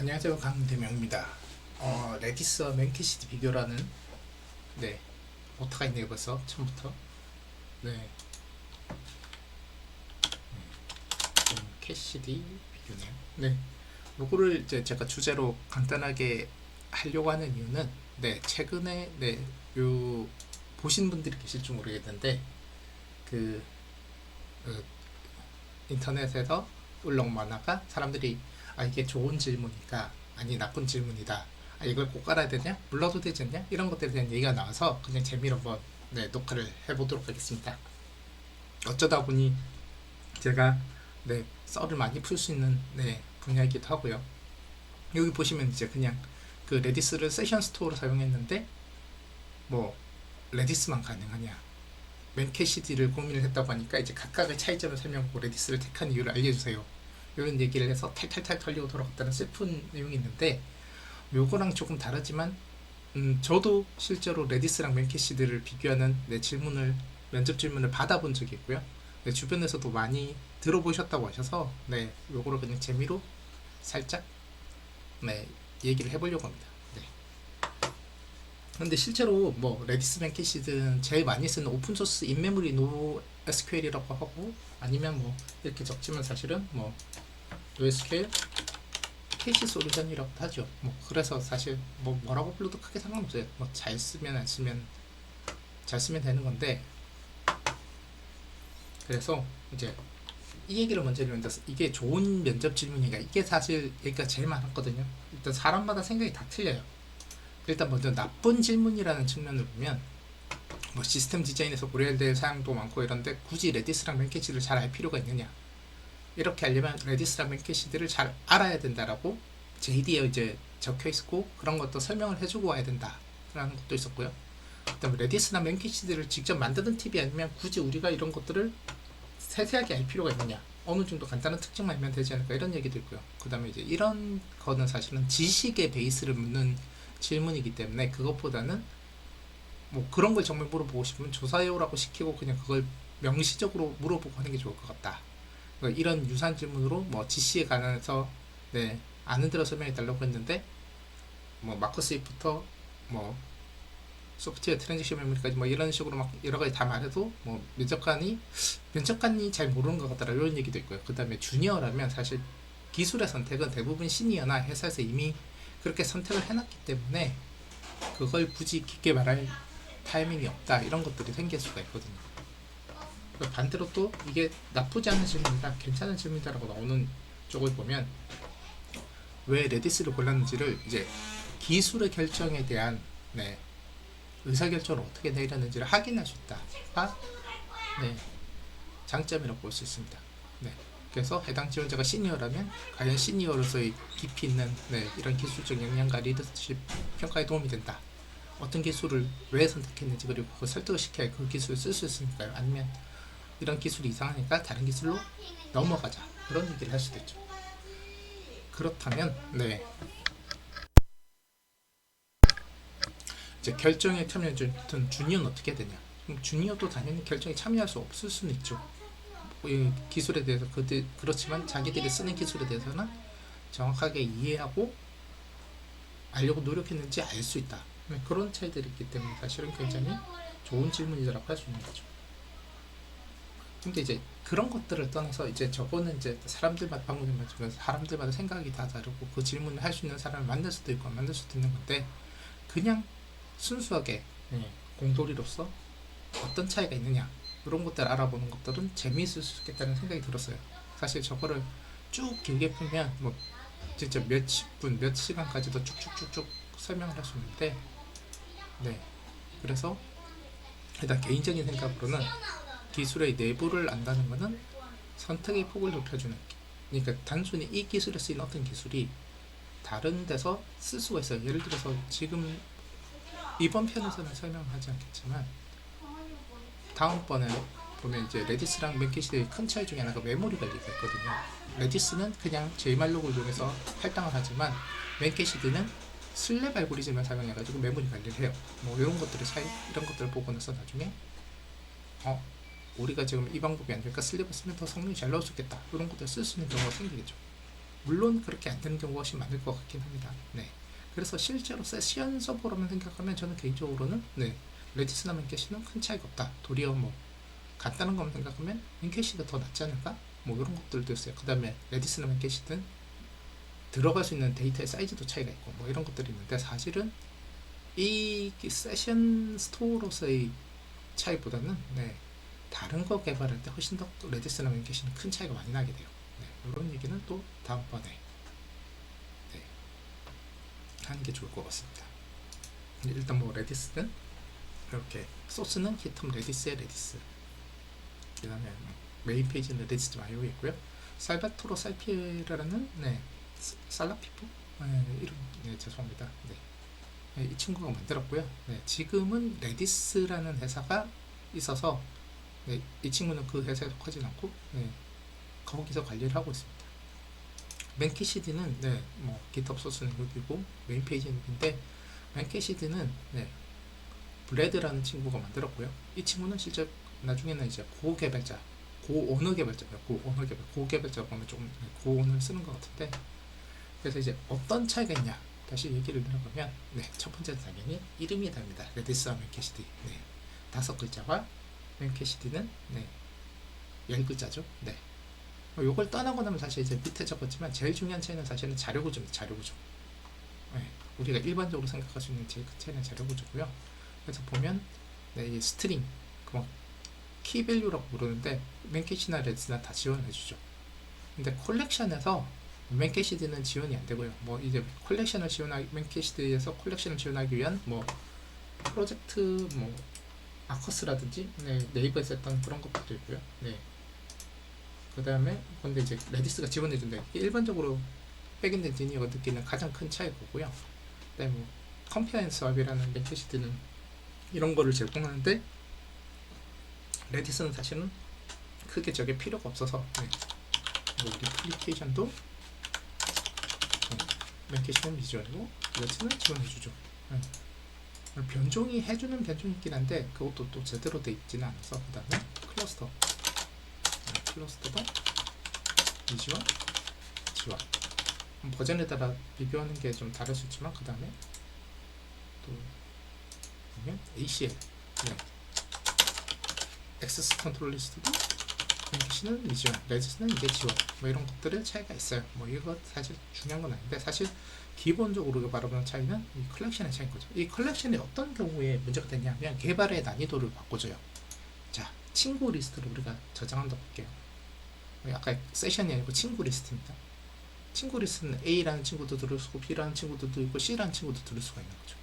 안녕하세요. 강대명입니다. 어, 레디스와 맨캐시드 비교라는 네 오타가 있네요 벌써 처음부터. 네. 음, 캐시디 비교네요. 네. 요거를 이제 제가 주제로 간단하게 하려고 하는 이유는 네 최근에 네요 보신 분들이 계실지 모르겠는데 그, 그 인터넷에서 울렁 만화가 사람들이 아 이게 좋은 질문이니까 아니 나쁜 질문이다. 아 이걸 꼭 깔아야 되냐? 몰라도 되지 않냐? 이런 것들에 대한 얘기가 나와서 그냥 재미로 한번 네 녹화를 해보도록 하겠습니다. 어쩌다 보니 제가 네 썰을 많이 풀 수 있는 네 분야이기도 하고요. 여기 보시면 이제 그냥 그 레디스를 세션 스토어로 사용했는데 뭐 레디스만 가능하냐? 맨캐시디를 고민을 했다고 하니까 이제 각각의 차이점을 설명하고 레디스를 택한 이유를 알려주세요. 이런 얘기를 해서 탈탈탈 털리고 돌아갔다는 슬픈 내용이 있는데 요거랑 조금 다르지만 음, 저도 실제로 레디스랑 맨캐시드를 비교하는 내 질문을 면접 질문을 받아본 적이 있고요. 네, 주변에서도 많이 들어보셨다고 하셔서 네 요거를 그냥 재미로 살짝 네 얘기를 해보려고 합니다. 네. 근데 실제로 뭐 레디스 맨캐시드는 제일 많이 쓰는 오픈 소스 인메모리 노 SQL이라고 하고 아니면 뭐 이렇게 적지만 사실은 뭐 NoSQL 캐시 솔루션이라고 하죠. 뭐 그래서 사실 뭐 뭐라고 불러도 크게 상관없어요. 뭐 잘 쓰면 안 쓰면 잘 쓰면 되는 건데 그래서 이제 이 얘기를 먼저 해주는데 이게 좋은 면접 질문이니까 이게 사실 얘기가 제일 많았거든요. 일단 사람마다 생각이 다 틀려요. 일단 먼저 나쁜 질문이라는 측면을 보면 뭐 시스템 디자인에서 고려해야 될 사양도 많고 이런데 굳이 레디스랑 맨캐시를 잘 알 필요가 있느냐 이렇게 하려면 레디스랑 맨캐시드를 잘 알아야 된다라고 JD에 이제 적혀 있고 그런 것도 설명을 해주고 와야 된다라는 것도 있었고요. 그다음에 레디스나 맨캐시드를 직접 만드는 팁이 아니면 굳이 우리가 이런 것들을 세세하게 알 필요가 있느냐 어느 정도 간단한 특징만 알면 되지 않을까 이런 얘기도 있고요. 그다음에 이제 이런 거는 사실은 지식의 베이스를 묻는 질문이기 때문에 그것보다는 뭐 그런 걸 정말 물어보고 싶으면 조사해오라고 시키고 그냥 그걸 명시적으로 물어보고 하는 게 좋을 것 같다. 그러니까 이런 유사한 질문으로 뭐 GC에 관해서 네 아는 대로 설명해 달라고 했는데 뭐 마크 스위프터 뭐 소프트웨어 트랜지션 메모리까지 뭐 이런 식으로 막 여러 가지 다 말해도 뭐 면접관이 면접관이 잘 모르는 것 같다라 이런 얘기도 있고요. 그 다음에 주니어라면 사실 기술의 선택은 대부분 시니어나 회사에서 이미 그렇게 선택을 해놨기 때문에 그걸 굳이 깊게 말할 타이밍이 없다 이런 것들이 생길 수가 있거든요. 반대로 또 이게 나쁘지 않은 질문이다, 괜찮은 질문이다라고 나오는 쪽을 보면 왜 레디스를 골랐는지를 이제 기술의 결정에 대한 네, 의사결정을 어떻게 내렸는지를 확인할 수 있다가 네, 장점이라고 볼 수 있습니다. 네. 그래서 해당 지원자가 시니어라면 과연 시니어로서의 깊이 있는 네, 이런 기술적 역량과 리더십 평가에 도움이 된다. 어떤 기술을 왜 선택했는지 그리고 그 설득을 시켜야 그 기술을 쓸 수 있으니까요. 아니면 이런 기술이 이상하니까 다른 기술로 넘어가자. 그런 얘기를 할 수도 있죠. 그렇다면 네 이제 결정에 참여해준 주니어는 어떻게 되냐? 주니어도 당연히 결정에 참여할 수 없을 수는 있죠. 이 기술에 대해서 그들 그렇지만 자기들이 쓰는 기술에 대해서는 정확하게 이해하고 알려고 노력했는지 알 수 있다. 네, 그런 차이들이 있기 때문에 사실은 굉장히 좋은 질문이라고 할 수 있는 거죠. 근데 이제 그런 것들을 떠나서 이제 저거는 이제 사람들마다 방문을 맞으면 사람들마다 생각이 다 다르고 그 질문을 할 수 있는 사람을 만날 수도 있고 안 만날 수도 있는 건데 그냥 순수하게 네, 공돌이로서 어떤 차이가 있느냐 이런 것들 알아보는 것들은 재미있을 수 있겠다는 생각이 들었어요. 사실 저거를 쭉 길게 풀면 뭐 진짜 몇십 분, 몇 시간까지도 쭉쭉쭉쭉 설명을 할 수 있는데 네 그래서 일단 개인적인 생각으로는 기술의 내부를 안다는 것은 선택의 폭을 높여주는 그러니까 단순히 이 기술에 쓰인 어떤 기술이 다른 데서 쓸 수가 있어요. 예를 들어서 지금 이번 편에서는 설명하지 않겠지만 다음번에 보면 이제 레디스랑 맨캐시드의 큰 차이 중에 하나가 메모리 관리가 있거든요. 레디스는 그냥 JMarlog을 이용해서 할당을 하지만 맨캐시드는 슬랩 알고리즘을 사용해가지고 메모리 관리를 해요. 뭐 이런 것들의 차이, 이런 것들을 보고 나서 나중에 어 우리가 지금 이 방법이 안 되니까 슬랩을 쓰면 더 성능이 잘 나올 수 있겠다. 이런 것들 쓸 수 있는 경우가 생기겠죠. 물론 그렇게 안 되는 경우가 훨씬 많을 것 같긴 합니다. 네. 그래서 실제로 세션 서버로만 생각하면 저는 개인적으로는 네. 레디스나 맨캐시는 큰 차이가 없다. 도리어 뭐 간단한 것만 생각하면 맨캐시가 더 낫지 않을까? 뭐 이런 것들도 있어요. 그 다음에 레디스나 맨캐시든 들어갈 수 있는 데이터의 사이즈도 차이가 있고 뭐 이런 것들이 있는데 사실은 이 세션 스토어로서의 차이보다는 네, 다른 거 개발할 때 훨씬 더 레디스나 맨캐시는 큰 차이가 많이 나게 돼요. 네, 이런 얘기는 또 다음번에 네, 하는 게 좋을 것 같습니다. 일단 뭐 레디스는 이렇게 소스는 히텀 레디스의 레디스 그 다음에 메인 페이지는 레디스 마이오 있고요 살바토로 살피에라는 네, 사- 살라피포 네, 이름 네, 죄송합니다 네. 네, 이 친구가 만들었고요 네, 지금은 레디스라는 회사가 있어서 네, 이 친구는 그 회사에 속하진 않고 네, 거기서 관리를 하고 있습니다 맨키시디는 네, 뭐 GitHub 소스는 여기고 메인 페이지는 여기인데 맨키시디는 네, 브레드라는 친구가 만들었고요. 이 친구는 실제 나중에는 이제 고 개발자, 고오너 개발자예요. 고오너 개발, 고 개발자 보면 조금 고오너를 쓰는 것 같은데 그래서 이제 어떤 차이가 있냐 다시 얘기를 들어보면 네, 첫 번째는 당연히 이름이 다릅니다. 레디스와 맨캐시디 네, 다섯 글자와 맨캐시디는 네, 열 글자죠. 네. 뭐 요걸 떠나고 나면 사실 이제 밑에 적었지만 제일 중요한 차이는 사실은 자료 구조입니다. 자료 구조. 네, 우리가 일반적으로 생각할 수 있는 제일 큰 차이는 자료 구조고요. 그래서 보면 네, 이 스트링 그뭐 키밸류라고 부르는데 맨캐시나 레드나 다 지원해 주죠. 근데 콜렉션에서 맨캐시드는 지원이 안 되고요. 뭐 이제 콜렉션을 지원하기 맨캐시드에서 콜렉션을 지원하기 위한 뭐 프로젝트 뭐 아커스라든지 네, 네이버에서 했던 그런 것들도 있고요. 네. 그 다음에 근데 이제 레디스가 지원해준다. 이게 일반적으로 백엔드 엔지니어가 느끼는 가장 큰 차이고요. 그다음에 뭐 컴피언스 앱이라는 맨캐시드는 이런 거를 제공하는데 레디스는 사실은 크게 저게 필요가 없어서 네. 뭐 리플리케이션도 네. 맨캐시는 미지원이고 레트는 지원해주죠. 네. 변종이 해주는 변종이 있긴 한데 그것도 또 제대로 돼 있지는 않아서 그 다음에 클러스터. 네, 클러스터도 미지원 지원 버전에 따라 비교하는 게 좀 다를 수 있지만 그 다음에 또 보면 ACL 네. 액세스 컨트롤 리스트도 랭키시는 미지원, 레지스는 이게 지원 뭐 이런 것들의 차이가 있어요. 뭐 이거 사실 중요한 건 아닌데 사실 기본적으로 바라보는 차이는 이 컬렉션의 차이인 거죠. 이 컬렉션이 어떤 경우에 문제가 되냐면 개발의 난이도를 바꿔줘요. 자, 친구 리스트를 우리가 저장한다 볼게요. 아까 세션이 아니고 친구 리스트입니다. 친구 리스트는 A라는 친구도 들을 수 있고 B라는 친구도 있고 C라는 친구도 들을 수가 있는 거죠.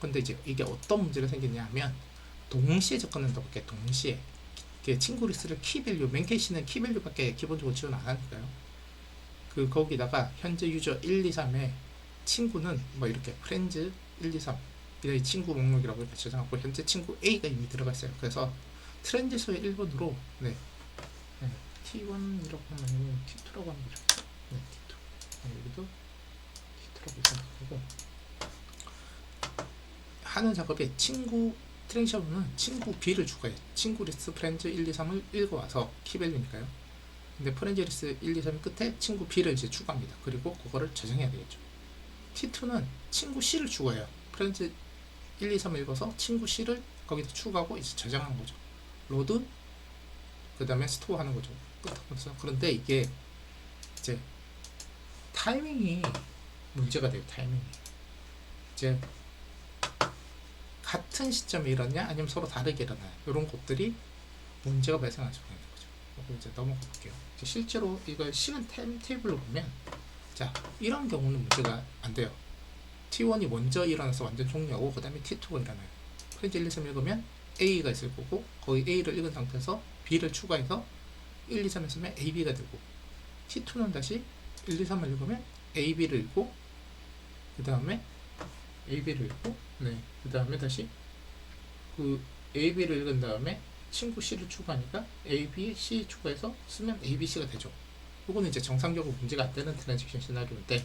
근데 이제 이게 어떤 문제가 생기냐 하면 동시에 접근한다 볼게 동시에 그 친구 리스트를 키 밸류 맨캐시는 키 밸류밖에 기본적으로 지원 안 하니까요. 그 거기다가 현재 유저 1, 2, 3에 친구는 뭐 이렇게 프렌즈 1, 2, 3 이런 친구 목록이라고 이렇게 저장하고 현재 친구 A가 이미 들어가 있어요. 그래서 트렌지소의 1번으로 네, 네. T1 이라고 하면 T2라고 하는 거죠. 네 T2 네, 여기도 T2라고 생각하고 하는 작업에 친구 트랜시션은 친구 B를 추가해 친구 리스트 프렌즈 1, 2, 3을 읽어와서 키밸류니까요. 근데 프렌즈 리스트 1, 2, 3 끝에 친구 B를 이제 추가합니다. 그리고 그거를 저장해야 되겠죠. T2는 친구 C를 추가해요. 프렌즈 1, 2, 3을 읽어서 친구 C를 거기다 추가하고 이제 저장하는 거죠. 로드 그 다음에 스토어 하는 거죠. 끝하면서. 그런데 이게 이제 타이밍이 문제가 돼요 타이밍이. 이제 같은 시점에 일어나냐 아니면 서로 다르게 일어나냐 이런 것들이 문제가 발생할 수가 있는 거죠. 그리고 이제 넘어가 볼게요. 실제로 이걸 시간 타임 테이블로 보면 자 이런 경우는 문제가 안 돼요. T1이 먼저 일어나서 완전 종료하고 그 다음에 T2가 일어나요. 프렌즈 1, 2, 3 읽으면 A가 있을 거고 거기 A를 읽은 상태에서 B를 추가해서 1, 2, 3을 쓰면 AB가 되고 T2는 다시 1, 2, 3을 읽으면 AB를 읽고 그 다음에 AB를 읽고 네. 그 다음에 다시 그 AB를 읽은 다음에 친구 C를 추가하니까 AB, C 추가해서 쓰면 ABC가 되죠. 이거는 이제 정상적으로 문제가 안 되는 트랜지션 시나리오인데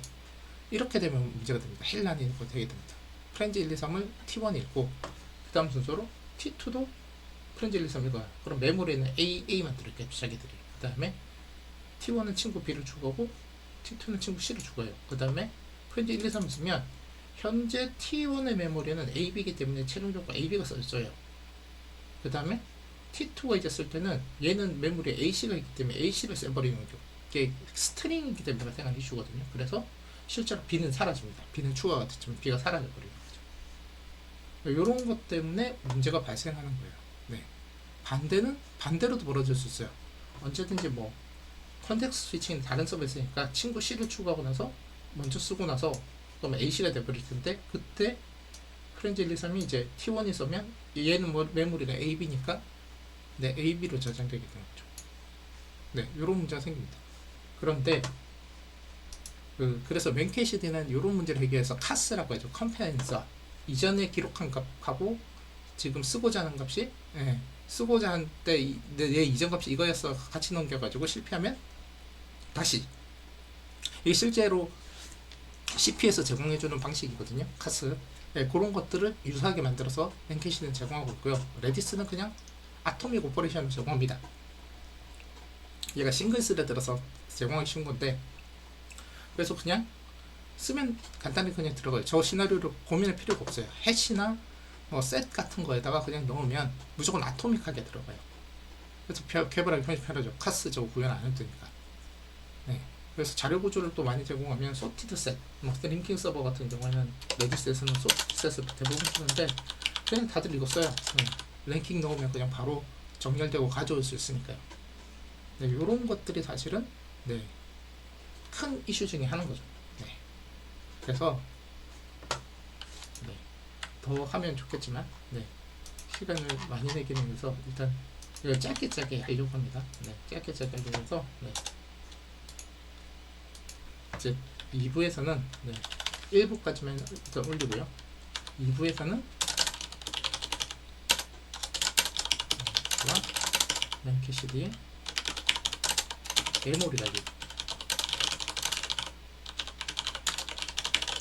이렇게 되면 문제가 됩니다. 헬란이 되게 됩니다. 프렌즈 1, 2, 3을 T1 읽고 그 다음 순서로 T2도 프렌즈 1, 2, 3 읽어요. 그럼 메모리에는 A, A만 들을게요. 자기들이. 그 다음에 T1은 친구 B를 추가하고 T2는 친구 C를 죽어요. 그 다음에 프렌즈 1, 2, 3 쓰면 현재 T1의 메모리는 AB이기 때문에 최종적으로 AB가 써져요. 그 다음에 T2가 이제 쓸 때는 얘는 메모리에 AC가 있기 때문에 AC를 써버리는 거죠. 이게 스트링이기 때문에 발생한 이슈거든요. 그래서 실제로 B는 사라집니다. B는 추가가 됐지만 B가 사라져버리는 거죠. 이런 것 때문에 문제가 발생하는 거예요. 네. 반대는 반대로도 벌어질 수 있어요. 언제든지 뭐 컨텍스트 스위칭은 다른 있으니까 친구 C를 추가하고 나서 먼저 쓰고 나서 그러면 AC가 돼버릴 텐데 그때 프렌즈 1, 2, 3이 이제 T1이 쓰면 얘는 뭐 메모리가 AB니까 네 AB로 저장되게 되는 거죠. 네, 이런 문제가 생깁니다. 그런데 그 그래서 맨캐시드는 이런 문제를 해결해서 카스라고 하죠. 컴페인서 이전에 기록한 값하고 지금 쓰고자 하는 값이 예, 쓰고자 한때얘 이전 값이 이거였어 같이 넘겨가지고 실패하면 다시 이게 실제로 CP에서 제공해주는 방식이거든요. 카스 네, 그런 것들을 유사하게 만들어서 맨캐시는 제공하고 있고요. 레디스는 그냥 아토믹 오퍼레이션을 제공합니다. 얘가 싱글 스레드라서 제공하기 쉬운 건데 그래서 그냥 쓰면 간단히 그냥 들어가요. 저 시나리오를 고민할 필요가 없어요. 해시나 뭐 셋 같은 거에다가 그냥 넣으면 무조건 아토믹하게 들어가요. 그래서 개- 개발하기 편하죠. 카스 저거 구현 안 해도 되니까. 네. 그래서 자료 구조를 또 많이 제공하면 소티드 셋, 뭐 링킹 서버 같은 경우에는 레디스에서는 소티드 셋을 대부분 쓰는데 그냥 다들 이거 써요. 네. 랭킹 넣으면 그냥 바로 정렬되고 가져올 수 있으니까요. 네, 이런 것들이 사실은 네, 큰 이슈 중에 하나인 거죠. 네. 그래서 네, 더 하면 좋겠지만 네, 시간을 많이 내기는 해서 일단 이걸 짧게 짧게 하려고 합니다. 네, 짧게 짧게 하려고 해서 네. 이제 2부에서는 네, 1부까지만 일단 올리고요. 2부에서는 맨캐시디 메모리 달기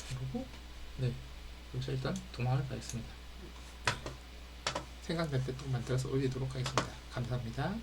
그리고 네 여기서 일단 도망을 가겠습니다. 생각날 때 또 만들어서 올리도록 하겠습니다. 감사합니다.